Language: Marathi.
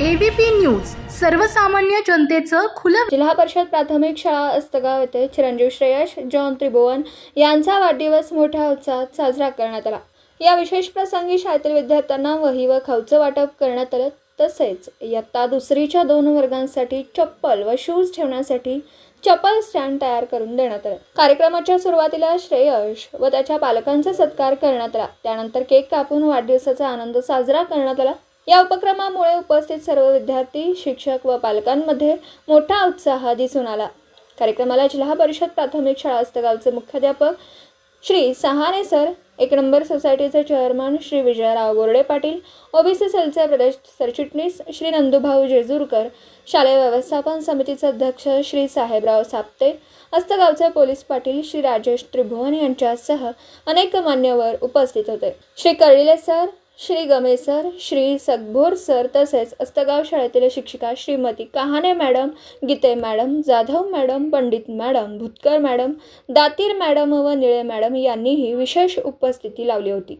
एबीपी न्यूज सर्वसामान्य जनतेचं खुलं जिल्हा परिषद प्राथमिक शाळा अस्तगाव येथे चिरंजीव श्रेयश जॉन त्रिभुवन यांचा वाढदिवस मोठ्या उत्साहात साजरा करण्यात आला. या विशेष प्रसंगी शाळेतील विद्यार्थ्यांना वही व खाऊचं वाटप करण्यात आलं. तसेच इयत्ता दुसरीच्या दोन वर्गांसाठी चप्पल व शूज ठेवण्यासाठी चप्पल स्टँड तयार करून देण्यात आलं. कार्यक्रमाच्या सुरुवातीला श्रेयश व त्याच्या पालकांचा सत्कार करण्यात आला. त्यानंतर केक कापून वाढदिवसाचा आनंद साजरा करण्यात आला. या उपक्रमामुळे उपस्थित सर्व विद्यार्थी शिक्षक व पालकांमध्ये मोठा उत्साह दिसून आला. कार्यक्रमाला जिल्हा परिषद प्राथमिक शाळा अस्तगावचे मुख्याध्यापक श्री सहाने सर एक नंबर सोसायटीचे चेअरमन श्री विजयराव गोरडे पाटील ओबीसी सेलचे प्रदेश सरचिटणीस श्री नंदुभाऊ जेजूरकर शालेय व्यवस्थापन समितीचे अध्यक्ष श्री साहेबराव साप्ते अस्तगावचे पोलीस पाटील श्री राजेश त्रिभुवन यांच्यासह अनेक मान्यवर उपस्थित होते. Shri Kardile sir Shri Game sir Shri Sagbhor sir तसेच अस्तगाव शाळेतील शिक्षिका Shrimati Kahane madam Gite madam Jadhav madam Pandit madam Bhutkar madam Datir madam व निळे मॅडम यांनीही विशेष उपस्थिती लावली होती.